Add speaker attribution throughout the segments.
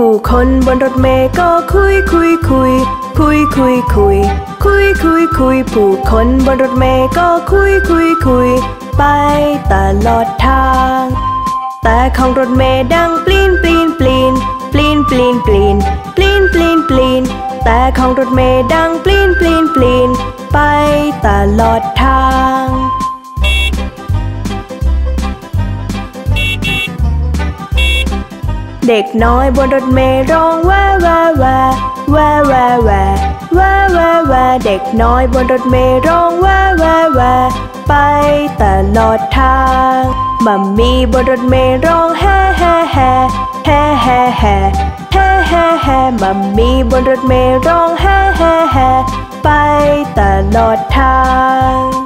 Speaker 1: ผู้คนบนรถเมล์ก็คุยคุยคุย คุยคุยคุย คุยคุยคุย ผู้คนบนรถเมล์ก็คุยคุยคุย ไปตลอดทาง แต่ของรถเมล์ดังปลีนปลีนปลีนปลีนปลีนปลีนปลีนปลีนปลีนแต่ของรถเมล์ดังปลีนปลีนปลีนไปตลอดทาง เด็กน้อยบนรถเมล์ร้องว่แว่แว่แว่แว่แว่แว่แว่แว่เด็กน้อยบนรถเมล์ร้องว่แว่แว่ไปตลอดทางมัมมี่บนรถเมล์ร้องแฮ่แฮ่แฮ่แฮ่แฮ่แฮ่แฮ่แฮ่แฮ่มัมมี่บนรถเมล์ร้องแฮ่แฮ่แฮ่ไปตลอดทาง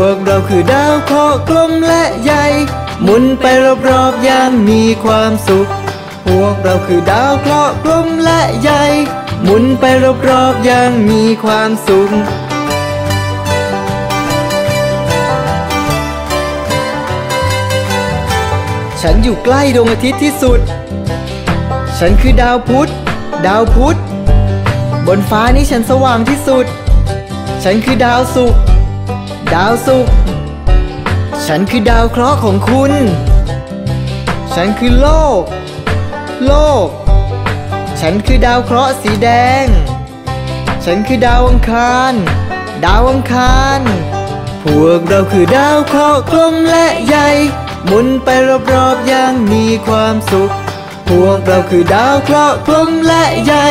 Speaker 2: วกเราคือดาวเคราะห์กลมและใหญ่ หมุนไปรอบๆอย่างมีความสุข พวกเราคือดาวเคราะห์กลมและใหญ่ หมุนไปรอบๆอย่างมีความสุขฉันอยู่ใกล้ดวงอาทิตย์ที่สุด ฉันคือดาวพุธ ดาวพุธ บนฟ้านี้ฉันสว่างที่สุด ฉันคือดาวศุกร์ ดาวศุกร์ฉันคือดาวเคราะห์ของคุณ ฉันคือโลก โลก ฉันคือดาวเคราะห์สีแดง ฉันคือดาวอังคาร ดาวอังคาร พวกเราคือดาวเคราะห์กลมและใหญ่ หมุนไปรอบๆอย่างมีความสุข พวกเราคือดาวเคราะห์กลมและใหญ่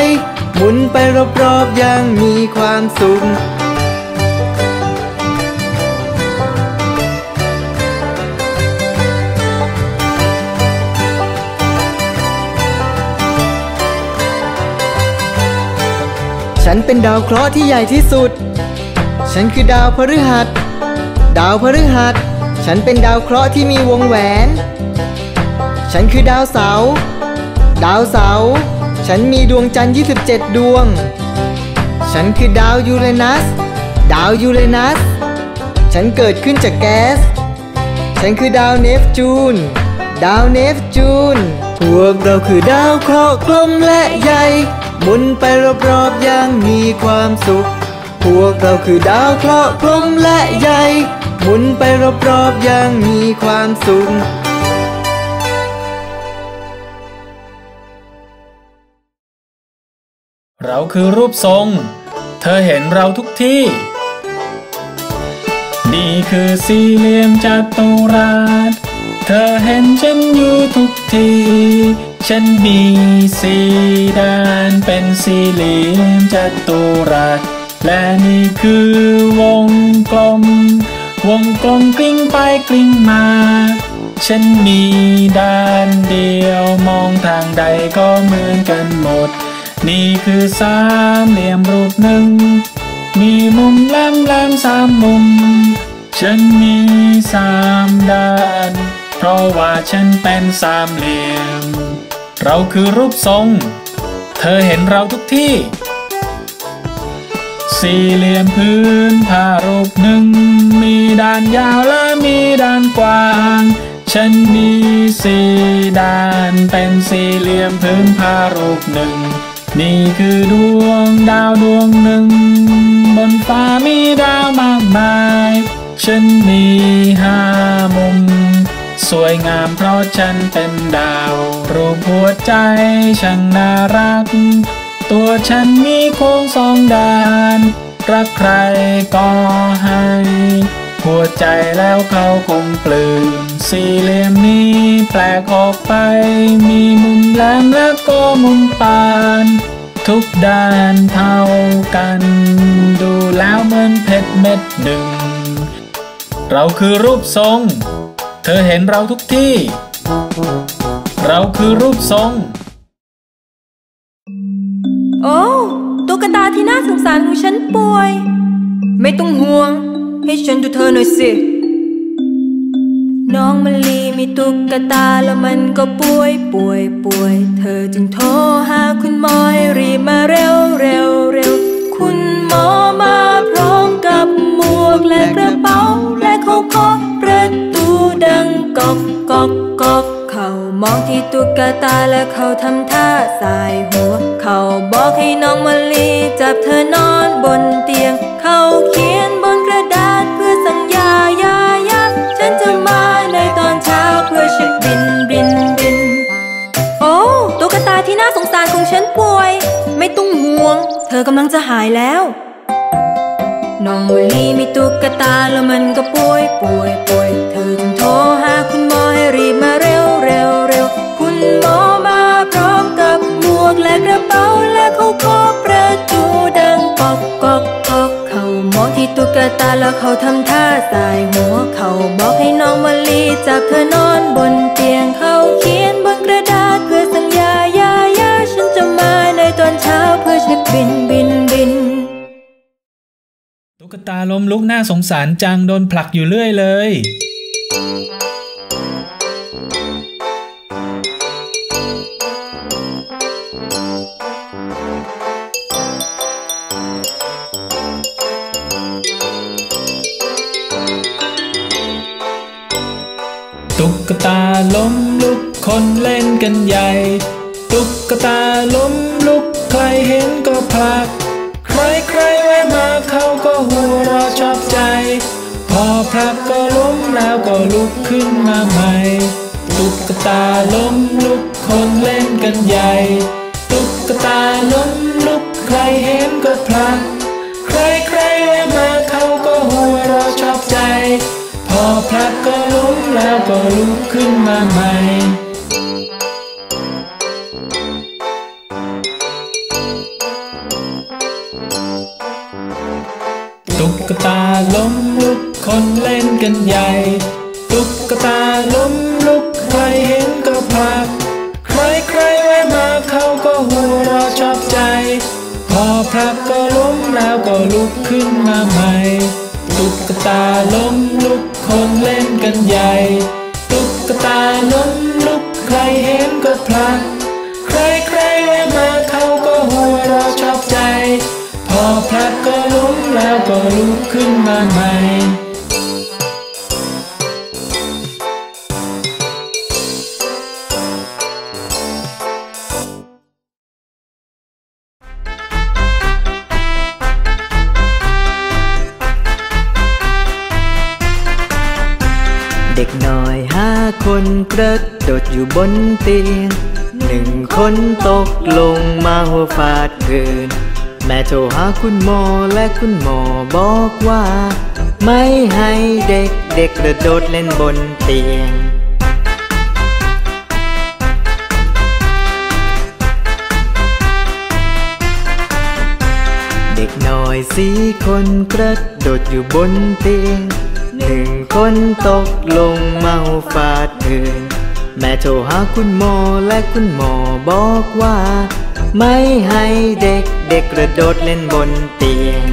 Speaker 2: หมุนไปรอบๆอย่างมีความสุข ฉันเป็นดาวเคราะห์ที่ใหญ่ที่สุด ฉันคือดาวพฤหัส ดาวพฤหัส ฉันเป็นดาวเคราะห์ที่มีวงแหวน ฉันคือดาวเสาร์ดาวเสาร์ฉันมีดวงจันทร์ 27 ดวง ฉันคือดาวยูเรนัส ดาวยูเรนัส ฉันเกิดขึ้นจากแก๊ส ฉันคือดาวเนปจูนดดาวเนปจูน พวกเราคือดาวเคราะห์กลมและใหญ่ หมุนไปรอบๆอย่างมีความสุข พวกเราคือดาวเคราะห์กลมและใหญ่ หมุนไปรอบๆอย่างมีความสุข
Speaker 3: เราคือรูปทรง เธอเห็นเราทุกที่ นี่คือสี่เหลี่ยมจัตุรัส เธอเห็นฉันอยู่ทุกที่ ฉันมีสี่ด้านเป็นสี่เหลี่ยมจัตุรัส และนี่คือวงกลม วงกลมกลิ้งไปกลิ้งมา ฉันมีด้านเดียวมองทางใดก็เหมือนกันหมด นี่คือสามเหลี่ยมรูปหนึ่ง มีมุมแหลมแหลมสามมุม ฉันมีสามด้าน เพราะว่าฉันเป็นสามเหลี่ยม เราคือรูปทรง เธอเห็นเราทุกที่ สี่เหลี่ยมพื้นผ้ารูปหนึ่ง มีด้านยาวและมีด้านกว้าง ฉันมีสี่ด้านเป็นสี่เหลี่ยมพื้นผ้ารูปหนึ่ง นี่คือดวงดาวดวงหนึ่ง บนฟ้ามีดาวมากมาย ฉันมีห้ามุม สวยงามเพราะฉันเป็นดาว รูปหัวใจช่างน่ารัก ตัวฉันมีโค้งสองด้าน รักใครก็ให้ หัวใจแล้วเขาคงปลื้มสี่เหลี่ยมนี้แปลกออกไป มีมุมแหลมและก็มุมปาน ทุกด้านเท่ากัน ดูแล้วเหมือนเพชรเม็ดหนึ่ง เราคือรูปทรง เธอเห็นเราทุกที่ เราคือรูปทรง
Speaker 4: โอ้ตุ๊กตาที่น่าสงสารของฉันป่วย ไม่ต้องห่วง ให้ฉันดูเธอหน่อยสิ น้องมะลีมีตุ๊กตาแล้วมันก็ป่วยป่วยป่วย เธอจึงโทรหาคุณหมอให้รีบมาเร็วเร็วเร็ว คุณหมอมาพร้อมกับหมวกและกระเป๋าและเขาเคาะประตู ดังกอกกอกกอกเขามองที่ตุ๊กตาและเขาทำท่าสายหัว เขาบอกให้น้องมะลีจับเธอนอนบนเตียง เขาเขียนบนกระดาษเพื่อสัญญายายาฉันจะมาในตอนเช้าเพื่อเช็คบินบินบิน โอ้ตุ๊กตาที่น่าสงสารของฉันป่วย ไม่ต้องห่วง เธอกำลังจะหายแล้วน้องมะลีมีตุ๊กตาแล้วมันก็ป่วยป่วยป่วย ตุ๊กตาแล้วเขาทำท่าสายหัวเขาบอกให้น้องมะลีจับเธอนอนบนเตียงเขาเขียนบนกระดาษเพื่อสัญญายายาฉันจะมาในตอนเช้าเพื่อเช็คบินบินบิน
Speaker 3: ตุ๊กตาล้มลุกน่าสงสารจังโดนผลักอยู่เรื่อยเลย กตาล้มลุกคนเล่นกันใหญ่ ตุ๊กตาล้มลุกใครเห็นก็ผลัก ใครใครแวะมาเขาก็หัวเราะชอบใจ พอผลักก็ล้มแล้วก็ลุกขึ้นมาใหม่ ตุ๊กตาล้มลุกคนเล่นกันใหญ่ ตุ๊กตาล้มลุกใครเห็นก็ผลัก ใครใครแวะมาเขาก็หัวเราะชอบใจ พอผลักก็ล้ม แล้วก็ลุกขึ้นมาใหม่ตุ๊กตาล้มลุกคนเล่นกันใหญ่ ตุ๊กตาล้มลุกใครเห็นก็ผลัก ใครใครแวะมาเขาก็หัวเราะชอบใจ พอผลักก็ล้มแล้วก็ลุกขึ้นมาใหม่ ตุ๊กตาล้ม กันใหญ่ ตุ๊กตาล้มลุกใครเห็นก็พลัก ใครใครแวะมาเขาก็หัวเราชอบใจ พอพลักก็ล้มแล้วก็ลุกขึ้นมาใหม่
Speaker 2: คนกระโดดอยู่บนเตียงหนึ่งคนตกลงมาหัวฟาดพื้นแม่โทรหาคุณหมอและคุณหมอบอกว่า ไม่ให้เด็กเด็กกระโดดเล่นบนเตียงเด็กน้อยสีคนกระโดดอยู่บนเตียง หนึ่งคนตกลงเมาฟาดพื้นแม่โทรหาคุณหมอและคุณหมอบอกว่า ไม่ให้เด็กเด็กกระโดดเล่นบนเตียง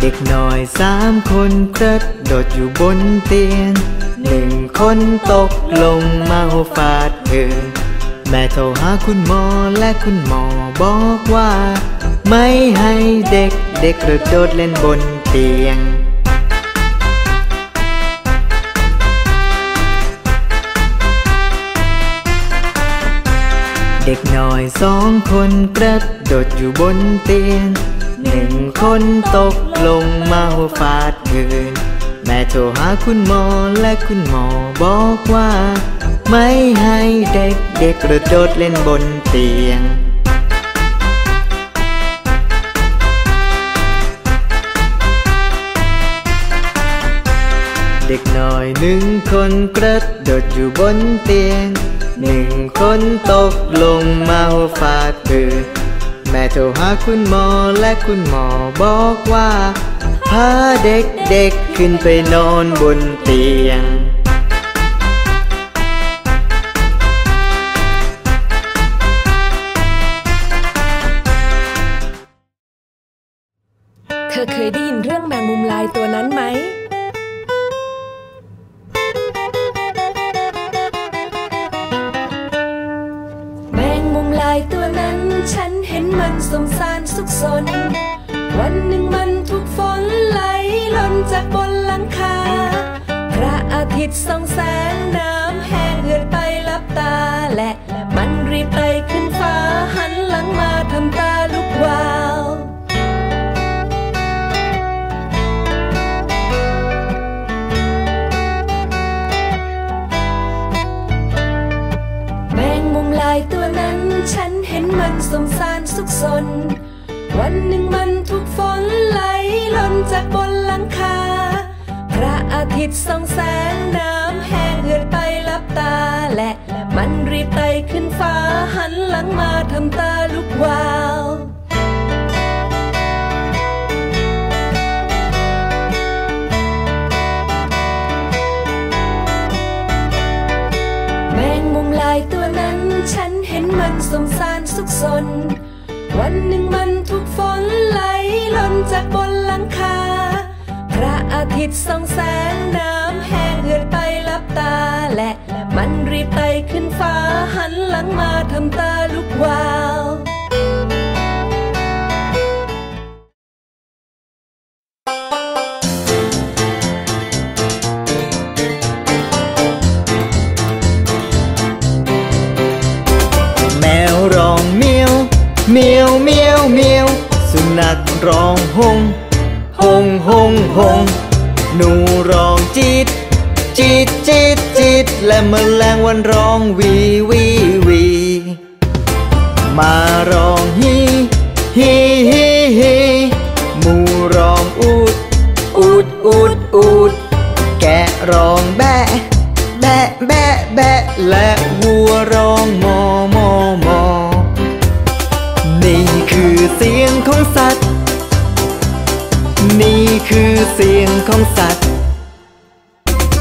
Speaker 2: เด็กน้อยสามคนกระโดดอยู่บนเตียงหนึ่งคนตกลงมาฟาดพื้น แม่โทรหาคุณหมอและคุณหมอบอกว่า ไม่ให้เด็กเด็กกระโดดเล่นบนเตียง เด็กน้อยสองคนกระโดดอยู่บนเตียงหนึ่งคนตกลงมาหัวฟาดพื้น แม่โทรหาคุณหมอและคุณหมอบอกว่า ไม่ให้เด็กเด็กกระโดดเล่นบนเตียง เด็กน้อยหนึ่งคนกระโดดอยู่บนเตียงหนึ่งคนตกลงมาหัวฟาดพื้นแม่โทรหาคุณหมอและคุณหมอบอกว่า พาเด็กเด็กๆขึ้นไปนอนบนเตียง
Speaker 1: เธอเคยได้ยินเรื่องแมงมุมลายตัวนั้นไหม ระอาทิตย์ส่องแสงน้ำแห้งเหือดไปลับตาและมันรีบไต่ขึ้นฟ้าหันหลังมาทำตาลุกวาวแมงมุมลายตัวนั้น ฉันเห็นมันสงสารสุขสน วันหนึ่งมันถูกฝนไหลล่นจากบน อาทิตย์ส่องแสงน้ำแห้งเหือดไปลับตาและมันรีบไต่ขึ้นฟ้าหันหลังมาทำตาลุกวาว
Speaker 2: แมวร้องเมียวเมียวเมียวเมียวสุนัขร้องหงหงหงหง หนูร้องจีดจีดจีดจีดและแมลงวันร้องวีวีวีมาร้องฮีฮีฮีฮีหมูร้องอูดอูดอูดอูดแกะร้องแบะแบะแบะแบะและวัวร้อง คือเสียงของสัตว์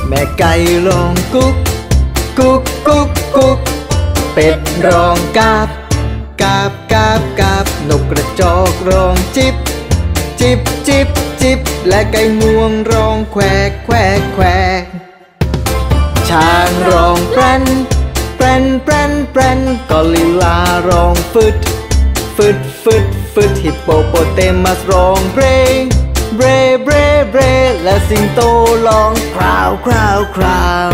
Speaker 2: แม่ไก่ร้องกุ๊ก กุ๊กกุ๊กกุ๊ก เป็ดร้องกาบ กาบกาบกาบนกกระจอกร้องจิบ จิบจิบจิบ และไก่งวงร้องแควกแควกแควกช้างร้องแปรนแปรนแปรนแปรนกอริลลาร้องฟึดฟึดฟึดฟึดฮิปโปโปเตมัสร้องเบร เบรเบรเบรและสิงโตร้องคราวคราวคราว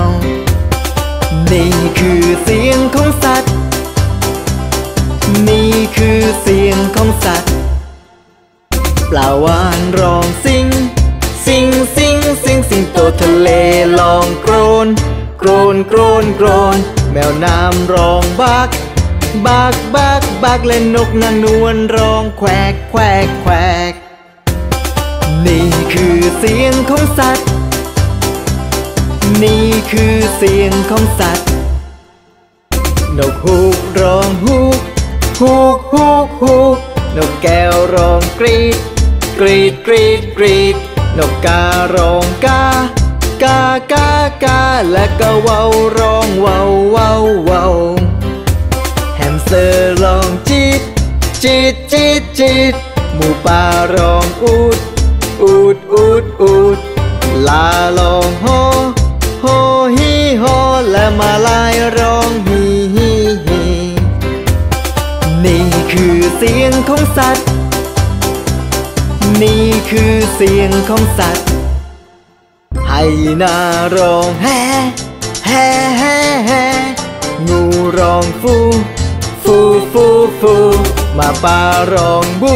Speaker 2: นี่คือเสียงของสัตว์ นี่คือเสียงของสัตว์ ปลาวานร้องสิง สิงสิงสิงสิงโตทะเลลองโกรนโกรนโกรนโกรนแมวน้ำร้องบักบักบักบักและนกนางนวลร้องแควกแควกแควก นี่คือเสียงของสัตว์ นี่คือเสียงของสัตว์ นกฮูกร้องฮูกฮูกฮูกฮูกนกแก้วร้องกรีด กรีดกรีดกรีด นกการ้องกากากากาและก็เว้าร้องเว้าเว้าเว้าแฮมสเตอร์ร้องจีดจีดจีดจีดหมูป่าร้องอูด เสียงของสัตว์ นี่คือเสียงของสัตว์ ให้นาร้องแฮแฮแฮแฮงูร้องฟูฟูฟูฟูมาป่าร้องบู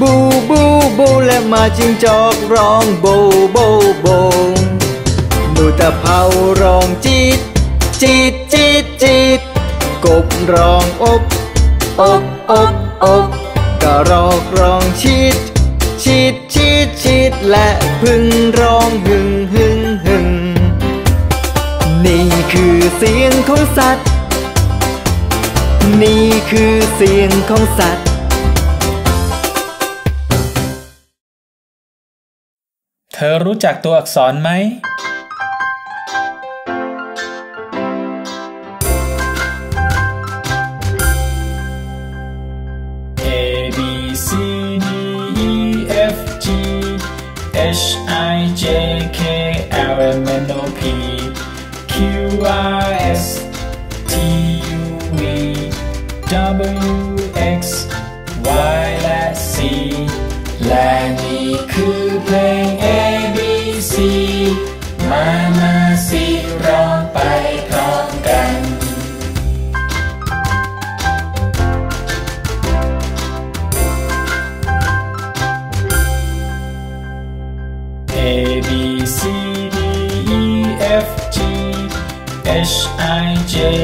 Speaker 2: บูบูบูและมาจิงจอกร้องโบโบโบหนูตะเภาร้องจีดจีดจีดจีดกบร้องอบอบอบ อบกระรอกร้องชีดชีดชีดชีดและพึ่งร้องหึงหึงหึงนี่คือเสียงของสัตว์ นี่คือเสียงของสัตว์
Speaker 3: เธอรู้จักตัวอักษรไหม H I J K L M N O P Q R S T U V W X Y และ C และนี่คือเพลง A B C มามาสิร้อง change.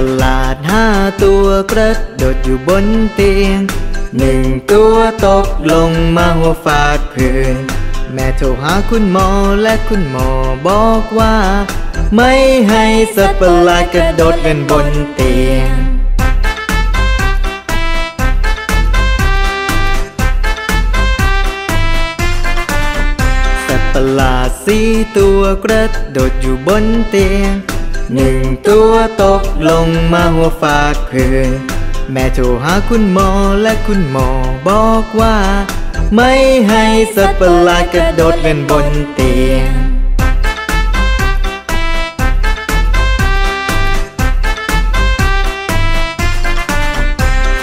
Speaker 2: ประหลาดห้าตัวกระโดดอยู่บนเตียงหนึ่งตัวตกลงมาหัวฟาดพื้นแม่โทรหาคุณหมอและคุณหมอบอกว่า ไม่ให้สัตว์ประหลาดกระโดดเล่นบนเตียงสัตว์ประหลาดสี่ตัวกระโดดอยู่บนเตียง หนึ่งตัวตกลงมาหัวฟาดพื้นแม่โทรหาคุณหมอและคุณหมอบอกว่า ไม่ให้สัตว์ประหลาดกระโดดเล่นบนเตียง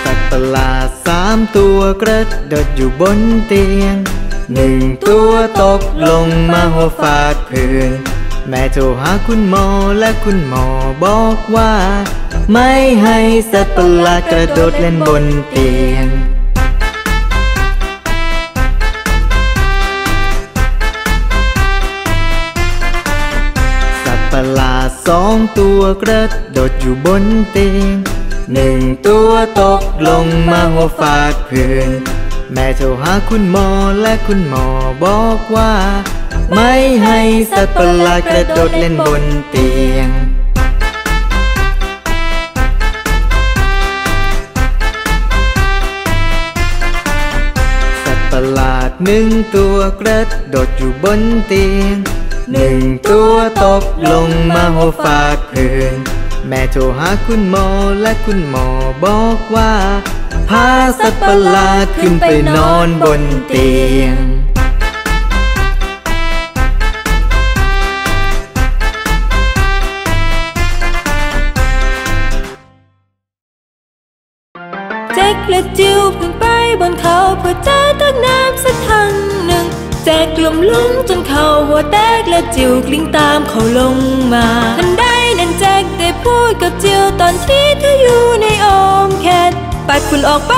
Speaker 2: สัตว์ประหลาดสามตัวกระโดดอยู่บนเตียงหนึ่งตัวตกลงมาหัวฟาดพื้น แม่โทรหาคุณหมอและคุณหมอบอกว่า ไม่ให้สัตว์ประหลาดกระโดดเล่นบนเตียงสัตว์ประหลาดสองตัวกระโดดอยู่บนเตียงหนึ่งตัวตกลงมาหัวฟาดพื้น แม่โทรหาคุณหมอและคุณหมอบอกว่า ไม่ให้สัตว์ประหลาดกระโดดเล่นบนเตียงสัตว์ประหลาดหนึ่งตัวกระโดดอยู่บนเตียงหนึ่งตัวตกลงมาหัวฟาดพื้นแม่โทรหาคุณหมอและคุณหมอบอกว่า พาสัตว์ประหลาดขึ้นไปนอนบนเตียง
Speaker 4: แจ็คและจิวเพิ่งไปบนเขาเพื่อเจอตักน้ำสักทางหนึ่ง แจ็คล้มลุงจนเขาหัวแตกและจิวกลิ้งตามเขาลงมาทันใดนั้นแจ็คได้พูดกับจิวตอนที่เธออยู่ในอ้อมแขน ปัดฝุ่นออกไป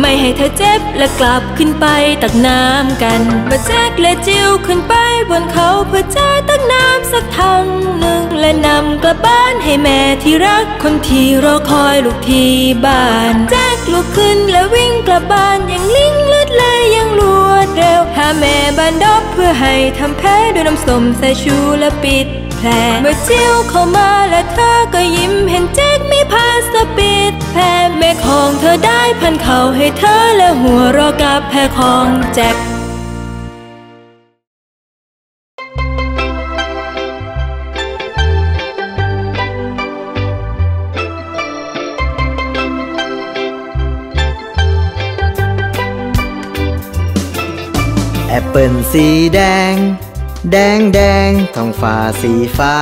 Speaker 4: ไม่ให้เธอเจ็บและกลับขึ้นไปตักน้ำกันมื่อแจ็คและจิ้วขึ้นไปบนเขาเพื่อจอตักน้ำสักทางหนึ่งและนำกลับบ้านให้แม่ที่รักคนที่รอคอยลูกที่บ้านแจ็คลุกขึ้นและวิ่งกลับบ้านอย่างลิงลือดไหลอย่างรวดเร็วหาแม่บ้านดอบเพื่อให้ทำแผลด้วยน้ำส้มสายชูและปิด แผลเมื่อจิวเข้ามาและเธอก็ยิ้มเห็นแจ็คมีผ้าสปิดแผลแม่ของเธอได้พันเข่าให้เธอและหัวรอกับแผลของแจ็ค
Speaker 2: แอปเปิลสีแดง แดงแดงท้องฟ้าสีฟ้า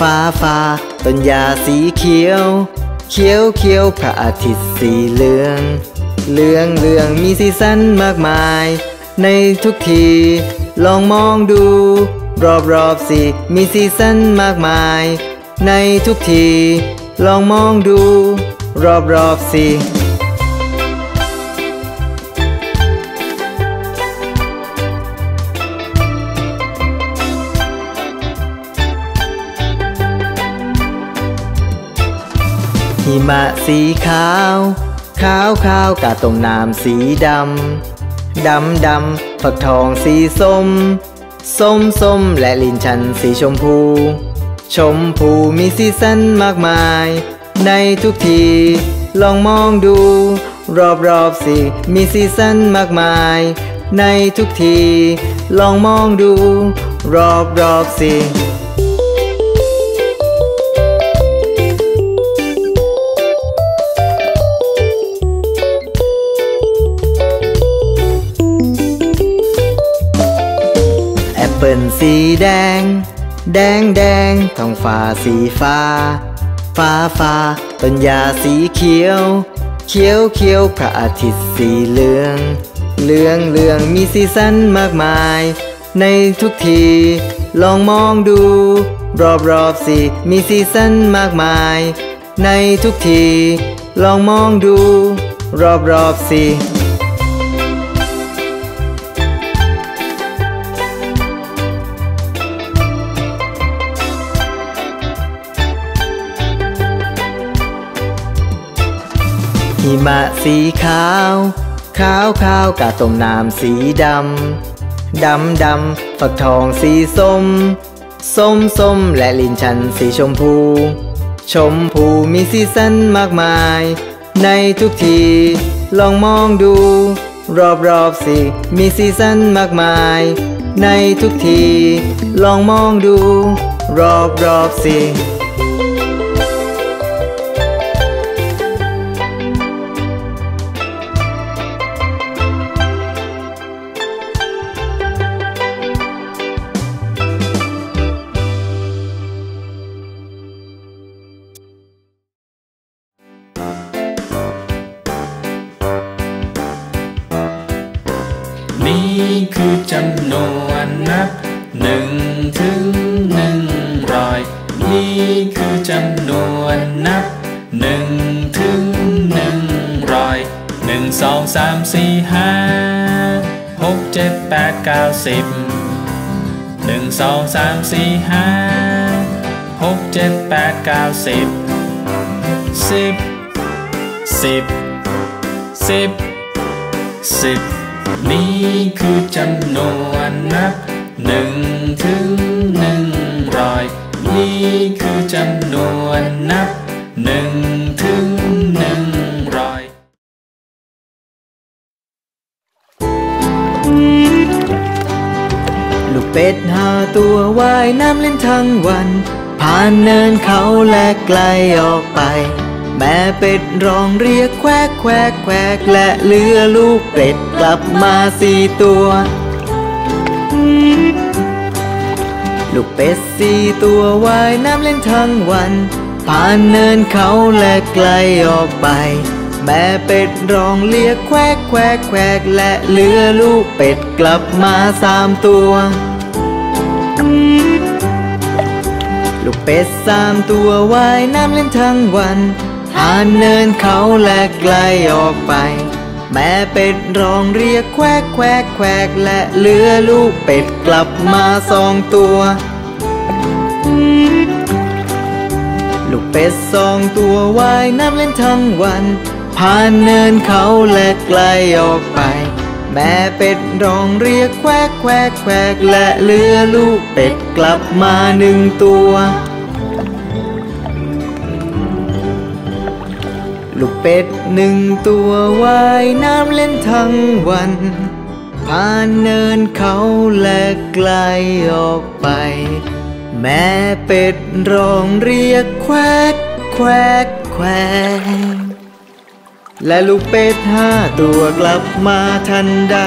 Speaker 2: ฟ้าฟ้าต้นหญ้าสีเขียว เขียวเขียวพระอาทิตย์สีเหลือง เหลืองเหลืองมีสีสันมากมาย ในทุกที ลองมองดู รอบรอบสิมีสีสันมากมาย ในทุกที ลองมองดู รอบรอบสิ หิมะสีขาว ขาวขาวกาต้มน้ำสีดำ ดำดำฝักทองสีส้ม ส้มส้มและลินชันสีชมพู ชมพูมีสีสันมากมาย ในทุกที ลองมองดู รอบรอบสิมีสีสันมากมาย ในทุกที ลองมองดู รอบรอบสิ เปิลสีแดง แดงแดงท้องฟ้าสีฟ้า ฟ้าฟ้าต้นหญ้าสีเขียว เขียวเขียวพระอาทิตย์สีเหลือง เหลืองเหลืองมีสีสันมากมาย ในทุกที ลองมองดู รอบรอบสิมีสีสันมากมาย ในทุกที ลองมองดู รอบรอบสิ หิมะสีขาว ขาวขาวกาต้มน้ำสีดำ ดำดำฝักทองสีส้ม ส้มส้มและลินชันสีชมพู ชมพูมีสีสันมากมาย ในทุกที ลองมองดู รอบรอบสิ มีสีสันมากมาย ในทุกที ลองมองดู รอบรอบสิ
Speaker 4: นี่
Speaker 3: คือจำนวนนับหนึ่งถึงหนึ่งร้อยนี่คือจำนวนนับหนึ่งถึงหนึ่งร้อยหนึ่งสองสามสี่ห้าหกเจ็ดแปดเก้าสิบหนึ่งสองสามสี่ห้าหกเจ็ดแปดเก้าสิบสิบสิบสิบสิบ นี่คือจำนวนนับหนึ่งถึงหนึ่งร้อยนี่คือจำนวนนับหนึ่งถึงหนึ่งร้อย
Speaker 2: ลูกเป็ดห้าตัวว่ายน้ำเล่นทั้งวัน ผ่านเนินเขาและไกลออกไป แม่เป็ดร้องเรียกแควกแควกแควกและเลือลูกเป็ดกลับมาสี่ตัว ลูกเป็ดสี่ตัวว่ายน้ำเล่นทั้งวัน ผ่านเนินเขาและไกลออกไป แม่เป็ดร้องเรียกแควกแควกแควกและเลือลูกเป็ดกลับมาสามตัวลูกเป็ดสามตัวว่ายน้ำเล่นทั้งวัน ผ่านเนินเขาและไกลออกไป แม่เป็ดร้องเรียกแควกแควกแควกและเลือลูกเป็ดกลับมาสองตัว ลูกเป็ดสองตัวว่ายน้ำเล่นทั้งวัน ผ่านเนินเขาและไกลออกไป แม่เป็ดร้องเรียกแควกแควกแควกและเลือลูกเป็ดกลับมาหนึ่งตัว เป็ดหนึ่งตัวว่ายน้ำเล่นทั้งวัน ผ่านเนินเขาและไกลออกไป แม่เป็ดร้องเรียกแควกแควกแควกและลูกเป็ดห้าตัวกลับมาทันใด